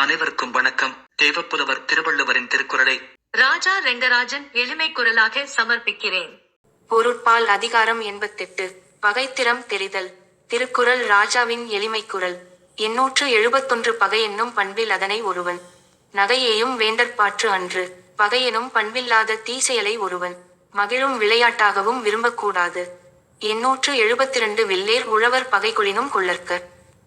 அனைவருக்கும் வணக்கம். தேவப்புலவர் திருவள்ளுவரின் திருக்குறளை ராஜா ரெங்கராஜன் எளிமை குரலாக சமர்ப்பிக்கிறேன். பொருட்பால் அதிகாரம் எண்பத்தெட்டு பகைத்திறம் தெரிதல் திருக்குறள் ராஜாவின் எளிமை குரல். எண்ணூற்று எழுபத்தொன்று பகை என்னும் பண்பில் அதனை ஒருவன். நகையையும் வேண்டற்பாற்று அன்று பகையெனும் பண்பில்லாத தீசெயலை ஒருவன். மகிழும் விளையாட்டாகவும் விரும்பக்கூடாது. எண்ணூற்று எழுபத்திரண்டு வில்லேர் உழவர் பகை கொளினும் கொள்ளற்க.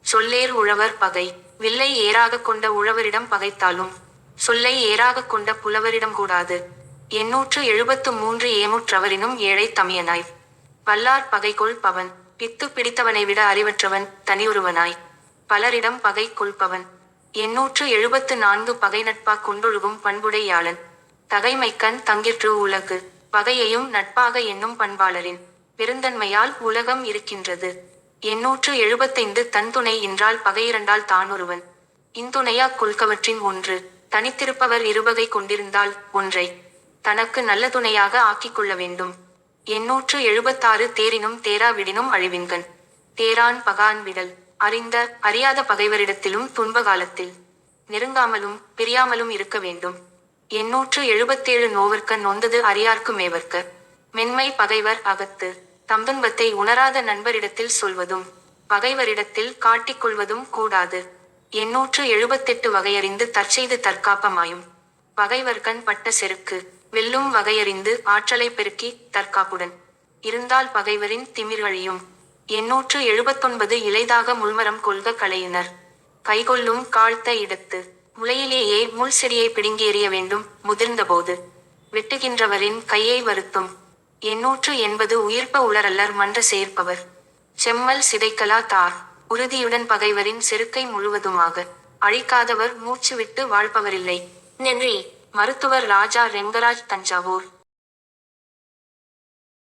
சொல்லேர் உழவர் பகை. வில்லை ஏறாகக் கொண்ட உழவரிடம் பகைத்தாலும் சொல்லை ஏறாகக் கொண்ட புலவரிடம் கூடாது. எண்ணூற்று எழுபத்து மூன்று ஏமுற்றவரினும் ஏழை தமியனாய். வல்லார் பகைகொள் பவன் பித்து பிடித்தவனை விட அறிவற்றவன் தனியொருவனாய். பலரிடம் பகை கொள்பவன் எண்ணூற்று எழுபத்து நான்கு பகை நட்பா கொண்டொழுகும் பண்புடையாளன் தகைமைக்கண் தங்கிற்று உலகு பகையையும் நட்பாக எண்ணும் பண்பாளரின். பெருந்தன்மையால் உலகம் இருக்கின்றது. எண்ணூற்று எழுபத்தைந்து தன் துணை என்றால் பகையிரண்டால் தானொருவன் இந்துணையா கொள்கவற்றின் ஒன்று. தனித்திருப்பவர் இருபகை கொண்டிருந்தால் ஒன்றை. தனக்கு நல்ல துணையாக ஆக்கிக் கொள்ள வேண்டும். எண்ணூற்று எழுபத்தாறு தேரினும் தேராவிடினும் அழிவின்கண். தேரான் பகான் விடல். அறிந்த அறியாத பகைவரிடத்திலும் துன்ப காலத்தில் நெருங்காமலும் பிரியாமலும் இருக்க வேண்டும். எண்ணூற்று எழுபத்தேழு நோவர்க்க நொந்தது அறியார்க்கு மேவர்க்க மென்மை பகைவர் அகத்து. தம்பன்பத்தை உணராத நண்பரிடத்தில் சொல்வதும் பகைவரிடத்தில் காட்டிக்கொள்வதும் கூடாது. எண்ணூற்று எழுபத்தெட்டு வகையறிந்து தற்செய்து தற்காப்பமாயும் பகைவர்கண் பட்ட செருக்கு வெல்லும் வகையறிந்து ஆற்றலை பெருக்கி தற்காப்புடன். இருந்தால் பகைவரின் திமிர்வழியும் எண்ணூற்று எழுபத்தொன்பது இளைதாக முள்மரம் கொள்க கலையினர் கைகொள்ளும் காழ்த்த இடத்து முளையிலேயே முள் செடியை பிடுங்கேறிய வேண்டும் முதிர்ந்தபோது. வெட்டுகின்றவரின் கையை வருத்தும் எண்ணூற்று எண்பது உயிர்ப்ப உளரல்லர் மன்ற சேர்ப்பவர். செம்மல் சிதைக்கலா தார். உறுதியுடன் பகைவரின் செருக்கை முழுவதுமாக. அழிக்காதவர் மூச்சு விட்டு வாழ்பவரில்லை. நன்றி. மருத்துவர் ராஜா ரெங்கராஜ் தஞ்சாவூர்.